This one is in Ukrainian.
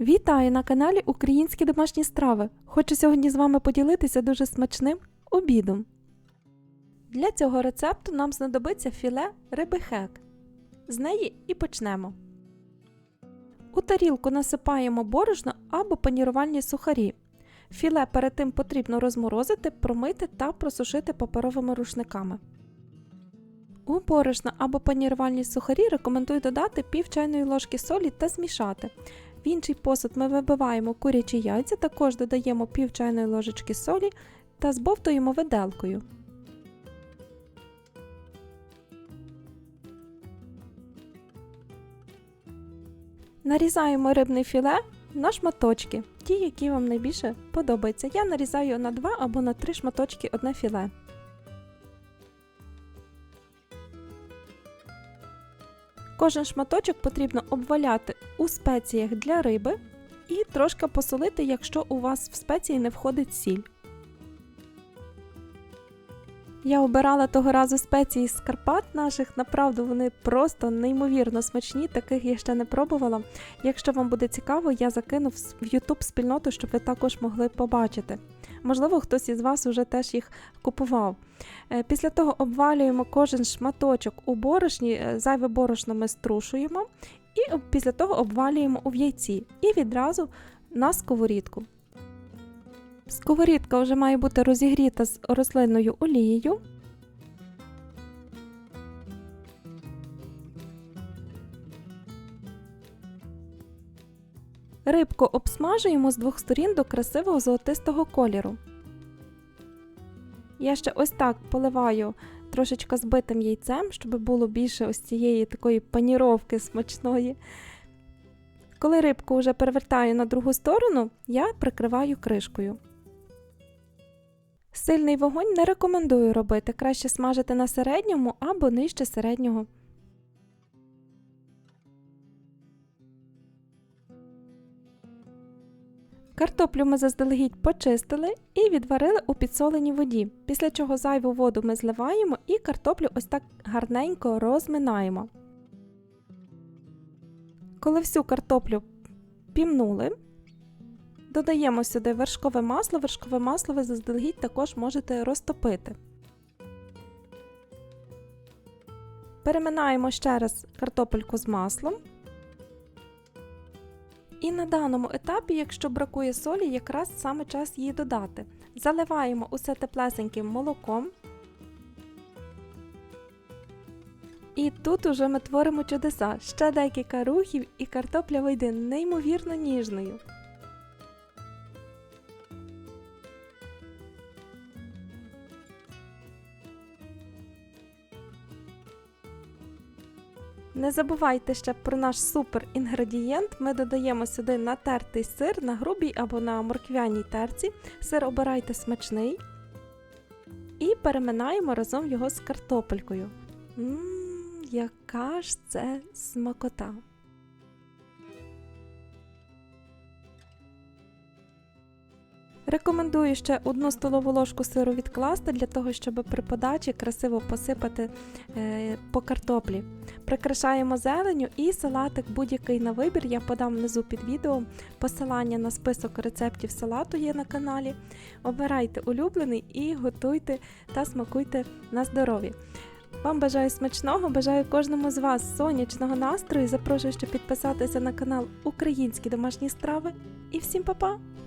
Вітаю на каналі Українські домашні страви. Хочу сьогодні з вами поділитися дуже смачним обідом. Для цього рецепту нам знадобиться філе риби хек. З неї і почнемо. У тарілку насипаємо борошно або панірувальні сухарі. Філе перед тим потрібно розморозити, промити та просушити паперовими рушниками. У борошно або панірувальні сухарі рекомендую додати пів чайної ложки солі та змішати. В інший посуд ми вибиваємо курячі яйця, також додаємо пів чайної ложечки солі та збовтуємо виделкою. Нарізаємо рибне філе на шматочки, ті, які вам найбільше подобаються. Я нарізаю на 2 або на 3 шматочки одне філе. Кожен шматочок потрібно обваляти у спеціях для риби і трошки посолити, якщо у вас в спеції не входить сіль. Я обирала того разу спеції з Карпат наших, направду вони просто неймовірно смачні, таких я ще не пробувала. Якщо вам буде цікаво, я закину в YouTube спільноту, щоб ви також могли побачити. Можливо, хтось із вас уже теж їх купував. Е, Після того обвалюємо кожен шматочок у борошні, е, зайве борошно ми струшуємо, і після того обвалюємо у яйці і відразу на сковорідку. Сковорідка вже має бути розігріта з рослинною олією. Рибку обсмажуємо з двох сторін до красивого золотистого кольору. Я ще ось так поливаю трошечки збитим яйцем, щоб було більше ось цієї такої паніровки смачної. Коли рибку вже перевертаю на другу сторону, я прикриваю кришкою. Сильний вогонь не рекомендую робити, краще смажити на середньому або нижче середнього. Картоплю ми заздалегідь почистили і відварили у підсоленій воді, після чого зайву воду ми зливаємо і картоплю ось так гарненько розминаємо. Коли всю картоплю пімнули, додаємо сюди вершкове масло. Вершкове масло ви заздалегідь також можете розтопити. Переминаємо ще раз картопельку з маслом. І на даному етапі, якщо бракує солі, якраз саме час її додати. Заливаємо усе теплесеньким молоком. І тут уже ми творимо чудеса. Ще декілька рухів, і картопля вийде неймовірно ніжною. Не забувайте ще про наш супер інгредієнт. Ми додаємо сюди натертий сир на грубій або на морквяній терці. Сир обирайте смачний. І переминаємо разом його з картопелькою. Ммм, яка ж це смакота! Рекомендую ще одну столову ложку сиру відкласти для того, щоб при подачі красиво посипати е, по картоплі. Прикрашаємо зеленю і салатик будь-який на вибір. Я подам внизу під відео. Посилання на список рецептів салату є на каналі. Обирайте улюблений і готуйте та смакуйте на здоров'я. Вам бажаю смачного, бажаю кожному з вас сонячного настрою. Запрошую ще підписатися на канал Українські домашні страви. І всім па-па!